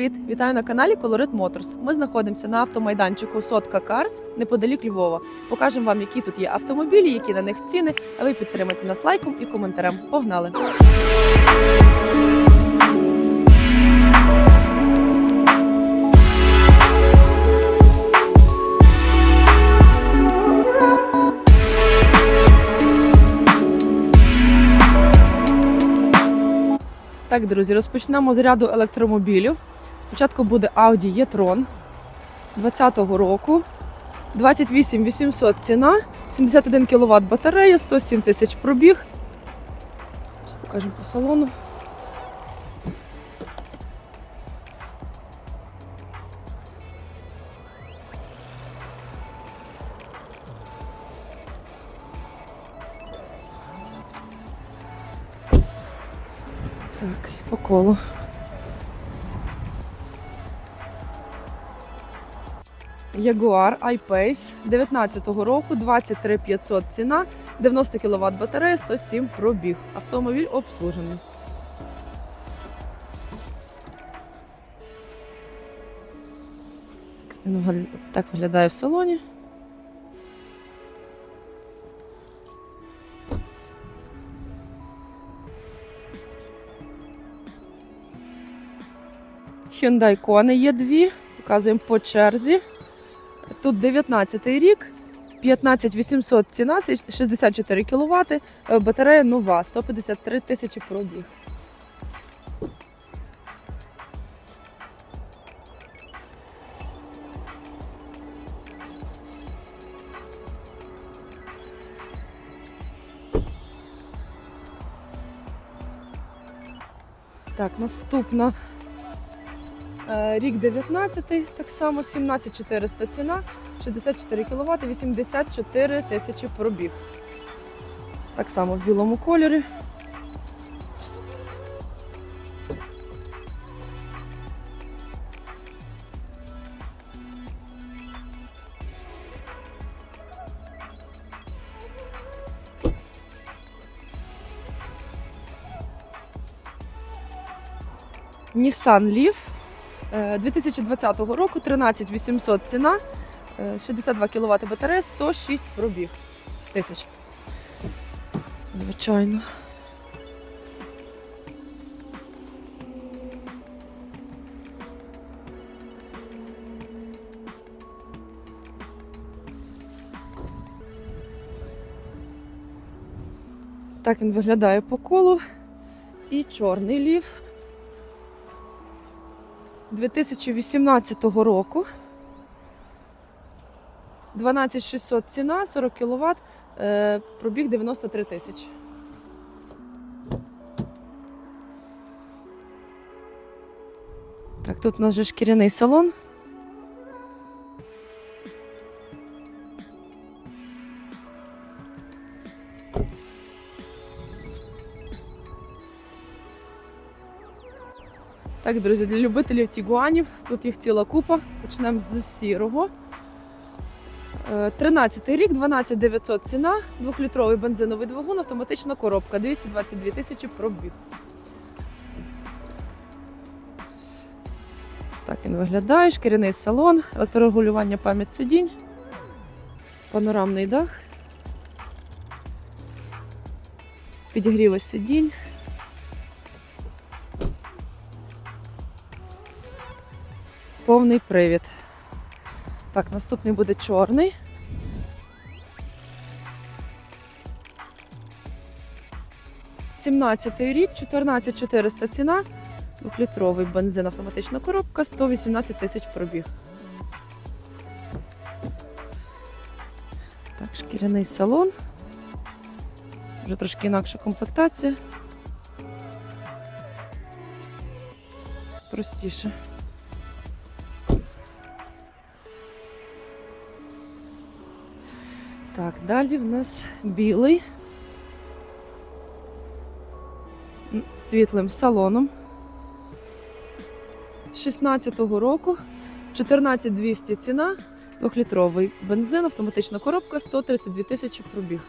привіт! Вітаю на каналі Colorit Motors. Ми знаходимося на автомайданчику Сотка Карс неподалік Львова. Покажемо вам, які тут є автомобілі, які на них ціни. А ви підтримайте нас лайком і коментарем. Погнали! Так, друзі, розпочнемо з ряду електромобілів. Спочатку буде Audi e-tron 2020 року. 28 800 ціна, 71 кВт батарея, 107 тисяч пробіг. Зараз покажемо по салону. Так, по колу. Jaguar I-Pace 19-го року, 23 500 ціна, 90 кВт батарея, 107 пробіг. Автомобіль обслужений. Так виглядає в салоні. Hyundai Kona є дві. Показуємо по черзі. Тут 19 рік, 15 800 ціна, 64 кВт, батарея нова, 153 тисячі пробіг. Так, наступна Е, Рік 19, так само 17400 ціна, 64 кВт, 84 тисячі пробіг. Так само в білому кольорі. Nissan Leaf Е, 2020 року 13 800 ціна, е, 62 кВт батарея, 106 пробіг тисяч. Звичайно. Так він виглядає по колу. І чорний лів. 2018 року. 12600 ціна, 40 кВт, е, пробіг 93 тисячі. Так, тут у нас вже шкіряний салон. Так, друзі, для любителів тігуанів тут їх ціла купа. Почнемо з сірого. 13 рік, 12 900 ціна, 2-літровий бензиновий двигун, автоматична коробка, 222 тисячі пробіг. Так він виглядає, шкіряний салон, електрорегулювання пам'ять сидінь, панорамний дах, підігріви сидінь. Повний привід. Так, наступний буде чорний. Сімнадцятий рік, 14400 ціна, двохлітровий бензин, автоматична коробка, 118 тисяч пробіг. Так, шкіряний салон. Вже трошки інакша комплектація. Простіше. Так, далі в нас білий світлим салоном 16-го року 14200 ціна, 2-літровий бензин, автоматична коробка 132 тисячі пробіг.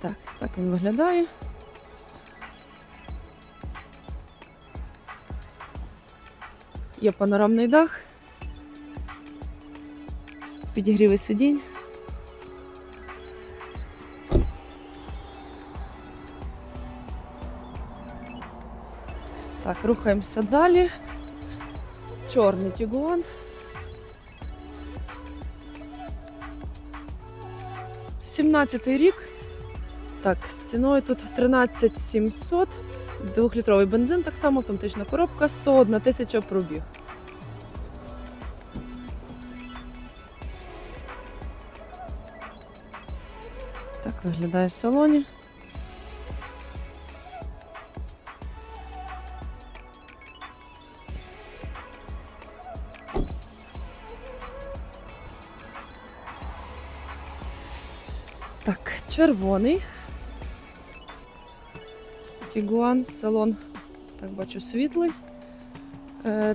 Так, так він виглядає. Є панорамний дах. Підігріви сидінь. Так, рухаємося далі. Чорний тігуан. Сімнадцятий рік. Так, з ціною тут 13 700. Двохлітровий бензин, так само автоматична коробка, 101 тисяча пробіг. Виглядає в салоні. Так, червоний. Тігуан, салон, так бачу, світлий.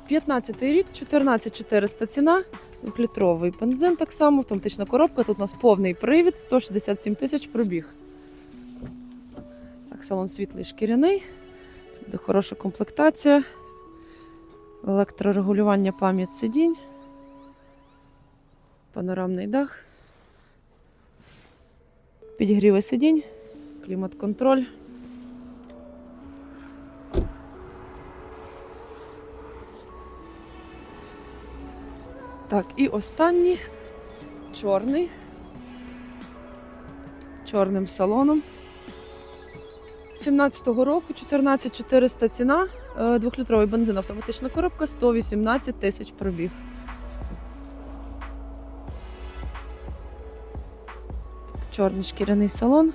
15 рік, 14400 ціна. Двохлітровий бензин так само, автоматична коробка. Тут у нас повний привід, 167 тисяч пробіг. Так, салон світлий шкіряний. Тут хороша комплектація. Електрорегулювання пам'ять сидінь. Панорамний дах. Підігріви сидінь, клімат-контроль. Так, і останній чорний. Чорним салоном. 17-го року 14400 ціна, е, двохлітровий бензин, автоматична коробка, 118 тисяч пробіг. Чорний шкіряний салон.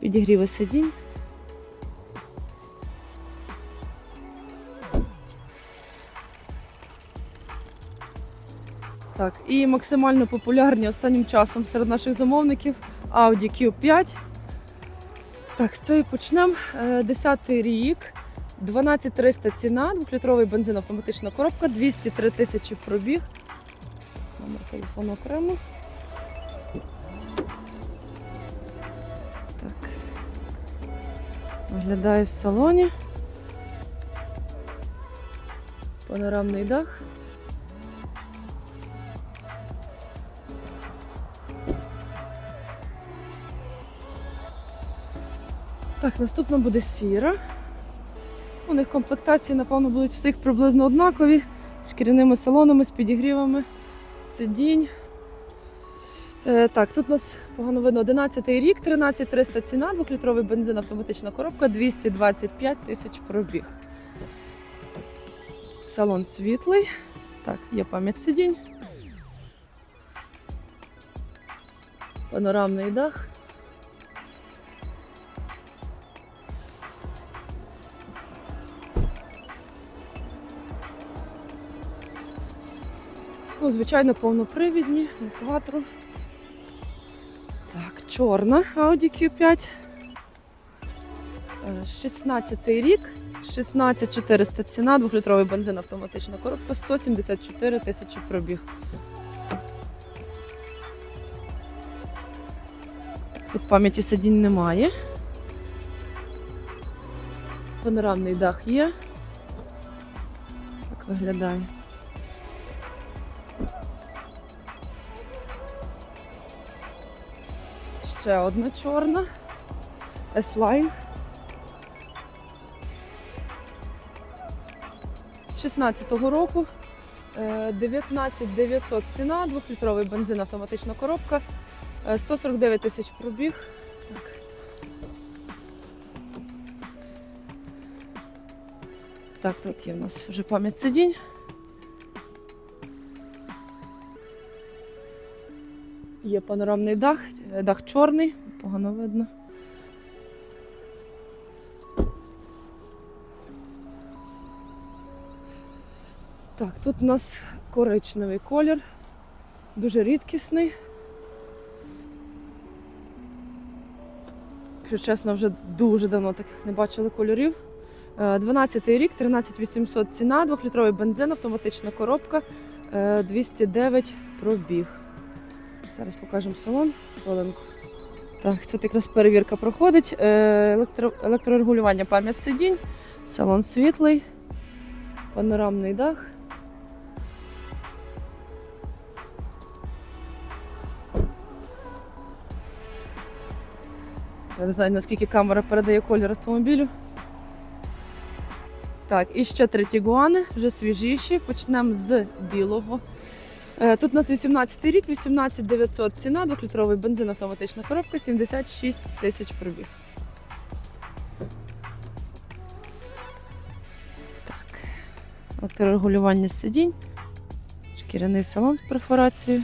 Підігріви сидінь. Так, і максимально популярні останнім часом серед наших замовників Audi Q5. Так, з цього і почнемо. Е, 10-й рік, 12300 ціна, двохлітровий бензин, автоматична коробка, 203 тисячі пробіг. Номер телефону окремо. Так. Виглядає в салоні. Панорамний дах. Так, наступна буде сіра. У них комплектації, напевно, будуть всіх приблизно однакові. З шкіряними салонами, з підігрівами, сидінь. Е, так, тут у нас погано видно 11 рік, 13300 ціна, 2-літровий бензин, автоматична коробка, 225 тисяч пробіг. Салон світлий. Так, є пам'ять сидінь. Панорамний дах. Ну, звичайно, повнопривідні, екватору. Так, чорна Audi Q5. Е, 16 рік, 16400 ціна, 2-літровий бензин, автоматична коробка, 174 тисячі пробіг. Тут пам'яті сидінь немає. Панорамний дах є. Так виглядає. Ще одна чорна. S-Line. 16-го року. Е, 19 900 ціна, 2-літровий бензин, автоматична коробка. Е, 149 тисяч пробіг. Так. Так, тут є в нас вже пам'ять сидінь. Є панорамний дах, е, дах чорний, погано видно. Так, тут у нас коричневий колір, дуже рідкісний. Якщо чесно, вже дуже давно таких не бачили кольорів. Е, 12 рік, 13800 ціна, 2-літровий бензин, автоматична коробка, е, 209 пробіг. Зараз покажемо салон. Хвилинку. Так, тут якраз перевірка проходить. Е, Електро, електрорегулювання пам'ять сидінь, салон світлий, панорамний дах. Я не знаю, наскільки камера передає колір автомобілю. Так, і ще три тігуани, вже свіжіші. Почнемо з білого. Е, Тут у нас 18 рік, 18 900 ціна, 2-літровий бензин, автоматична коробка, 76 тисяч пробіг. Так. Електрорегулювання сидінь. Шкіряний салон з перфорацією.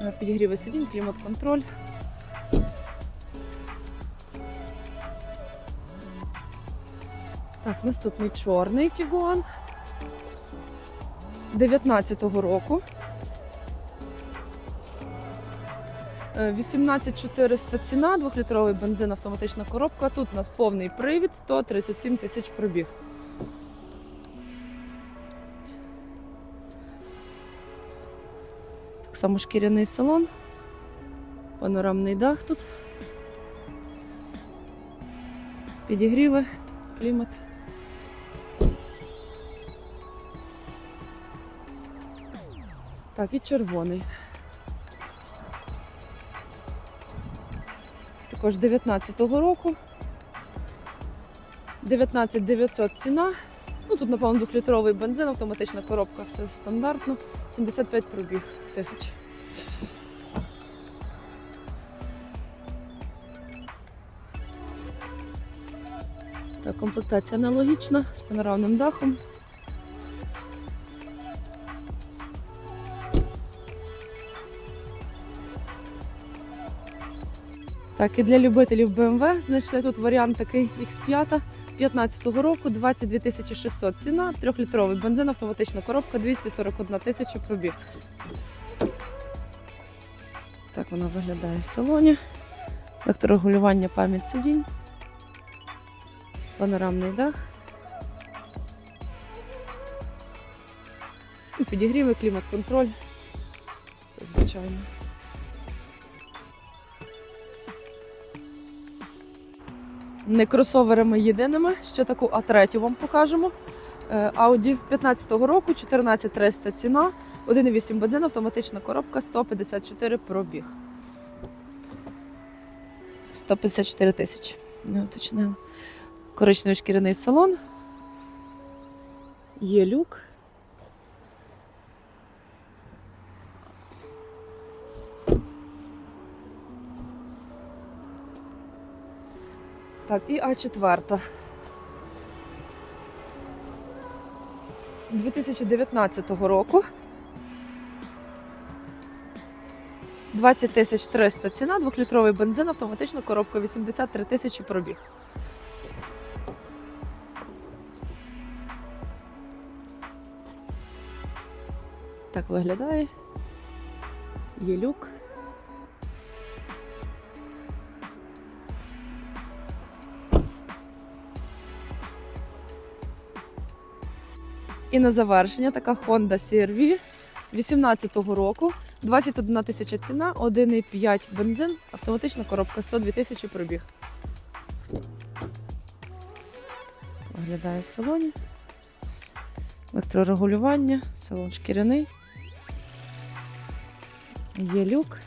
Е, Підігріви сидінь, клімат-контроль. Так, наступний чорний Тігуан 19-го року. Е, 18400 ціна, 2-літровий бензин, автоматична коробка. Тут у нас повний привід, 137 тисяч пробіг. Так само шкіряний салон, панорамний дах тут. Підігріви, клімат. Так, і червоний. Також 19-го року. 19 900 ціна. Ну тут, напевно, двохлітровий бензин, автоматична коробка, все стандартно. 75 пробіг тисяч. Так, комплектація аналогічна з панорамним дахом. Так, і для любителів BMW знайшли тут варіант такий X5 15-го року, 22 600 ціна, 3-літровий бензин, автоматична коробка, 241 тисяча пробіг. Так вона виглядає в салоні. Електрорегулювання пам'ять сидінь. Панорамний дах. І підігріви, клімат-контроль. Це звичайно. Не кросоверами єдиними. Ще таку А3 вам покажемо. Е, Audi 15-го року, 14300 ціна, 1,8 бензин, автоматична коробка, 154 пробіг. 154 тисячі. Не уточнила. Коричневий шкіряний салон. Є люк. Так, і А4. 2019 року. 20 тисяч 300 ціна, 2-літровий бензин, автоматична коробка, 83 тисячі пробіг. Так виглядає. Є люк. І на завершення така Honda CR-V 18-го року. 21 тисяча ціна, 1,5 бензин, автоматична коробка, 102 тисячі пробіг. Виглядає в салоні. Електрорегулювання, салон шкіряний. Є люк.